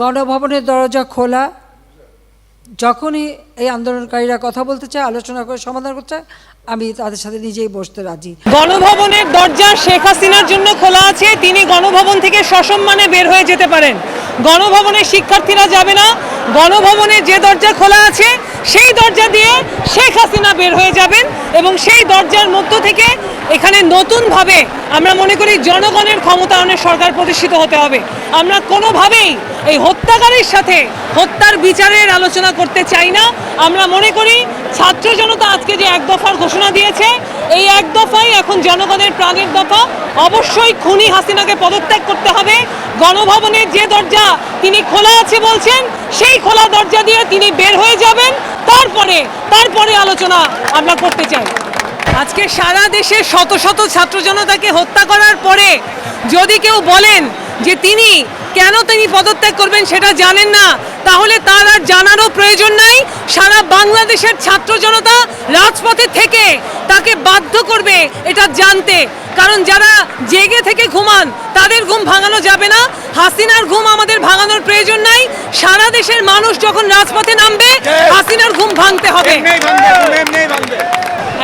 গণভবনের দরজা খোলা। যখনই এই আন্দোলনকারীরা কথা বলতে চায়, আলোচনা করে, সমাধান করতে চায়, আমি তাদের সাথে নিজেই বসতে রাজি। গণভবনের দরজা শেখ হাসিনার জন্য খোলা আছে, তিনি গণভবন থেকে সসম্মানে বের হয়ে যেতে পারেন। গণভবনের শিক্ষার্থীরা যাবে না গণভবনের যে দরজা খোলা আছে, সেই দরজা দিয়ে শেখ হাসিনা বের হয়ে যাবেন এবং সেই দরজার মধ্য থেকে এখানে নতুনভাবে আমরা মনে করি জনগণের ক্ষমতায়নের সরকার প্রতিষ্ঠিত হতে হবে। আমরা কোনোভাবেই এই হত্যাকারীর সাথে হত্যার বিচারের আলোচনা করতে চাই না। আমরা মনে করি ছাত্র জনতা আজকে যে এক দফার ঘোষণা দিয়েছে, এই এক দফাই এখন জনগণের প্রাণের দফা। অবশ্যই খুনি হাসিনাকে পদত্যাগ করতে হবে। গণভবনের যে দরজা তিনি খোলা আছে বলছেন, সেই খোলা দরজা দিয়ে তিনি বের হয়ে যাবেন। তারপরে তারপরে আলোচনা আমরা করতে চাই। আজকে সারা দেশে শত শত ছাত্র জনতাকে হত্যা করার পরে যদি কেউ বলেন যে তিনি কেন তিনি পদত্যাগ করবেন সেটা জানেন না। তাহলে তার আর জানারও প্রয়োজন নাই। সারা বাংলাদেশের ছাত্র জনতা রাজপথে থেকে তাকে বাধ্য করবে এটা জানতে। কারণ যারা জেগে থেকে ঘুমান তাদের ঘুম ভাঙানো যাবে না। হাসিনার ঘুম আমাদের ভাঙানোর প্রয়োজন নাই। সারা দেশের মানুষ যখন রাজপথে নামবে হাসিনার ঘুম ভাঙতে হবে।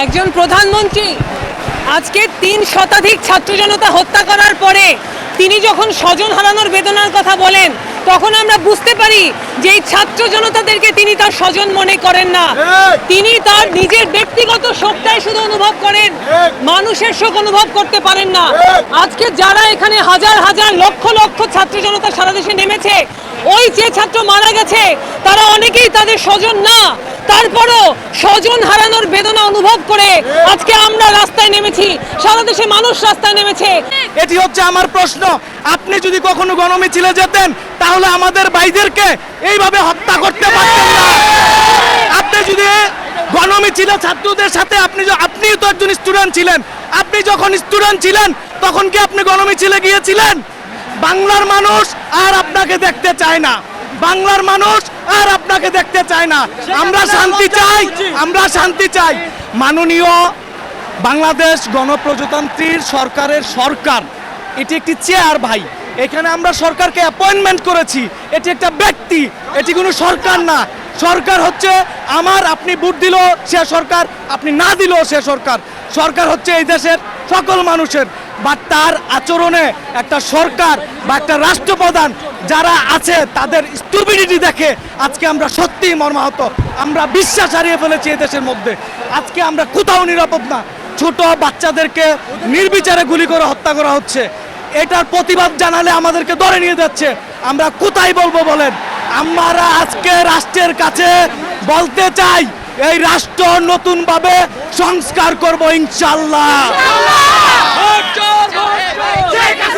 একজন প্রধানমন্ত্রী আজকে তিন শতাধিক ছাত্র জনতা হত্যা করার পরে তিনি যখন স্বজন হারানোর বেদনার কথা বলেন তখন আমরা বুঝতে পারি যে এই ছাত্র জনতাদেরকে তিনি তার স্বজন মনে করেন না। তিনি তার নিজের ব্যক্তিগত শোকটাই শুধু অনুভব করেন। মানুষের শোক অনুভব করতে পারেন না। আজকে যারা এখানে হাজার হাজার লক্ষ লক্ষ ছাত্র জনতা সারা দেশে নেমেছে ওই যে ছাত্র মারা গেছে তারা অনেকেই তাদের স্বজন না। তারপরও স্বজন হারানোর বেদনা অনুভব করে আজকে আমরা রাস্তায় নেমেছি, সারা দেশে মানুষ রাস্তায় নেমেছে। এটি হচ্ছে আমার প্রশ্ন, আপনি যদি কখনো গণমিছিলে যেতেন, তাহলে আমাদের ভাইদেরকে এইভাবে হত্যা করতে পারতেন না। আপনি যদি গণমিছিলে ছাত্রদের সাথে আপনি আপনিই তো একজন স্টুডেন্ট ছিলেন। আপনি যখন স্টুডেন্ট ছিলেন, তখন কি আপনি গণমিছিলে গিয়েছিলেন? বাংলার মানুষ আর আপনাকে দেখতে চায় না। বাংলার মানুষ আর আপনাকে দেখতে চায় না। আমরা শান্তি চাই আমরা শান্তি চাই। মাননীয় বাংলাদেশ গণপ্রজাতন্ত্রীর সরকারের সরকার এটি একটি চেয়ার ভাই। এখানে আমরা সরকারকে অ্যাপয়েন্টমেন্ট করেছি। এটি একটা ব্যক্তি এটি কোনো সরকার না। সরকার হচ্ছে আমার আপনি ভোট দিল সে সরকার আপনি না দিলেও সে সরকার। সরকার হচ্ছে এই দেশের সকল মানুষের। বা তার আচরণে একটা সরকার বা একটা রাষ্ট্রপ্রধান যারা আছে, তাদের স্টুবিডিটি দেখে আজকে আমরা সত্যিই মর্মাহত। আমরা বিশ্বাস হারিয়ে ফেলেছি দেশের মধ্যে। আজকে আমরা কোথাও নিরাপদ না। ছোট বাচ্চাদেরকে নির্বিচারে গুলি করে হত্যা করা হচ্ছে। এটার প্রতিবাদ জানালে আমাদেরকে ধরে নিয়ে যাচ্ছে। আমরা কোথায় বলব বলেন? আমরা আজকে রাষ্ট্রের কাছে বলতে চাই, এই রাষ্ট্র নতুনভাবে সংস্কার করব ইনশাল্লাহ। ¡Chueca,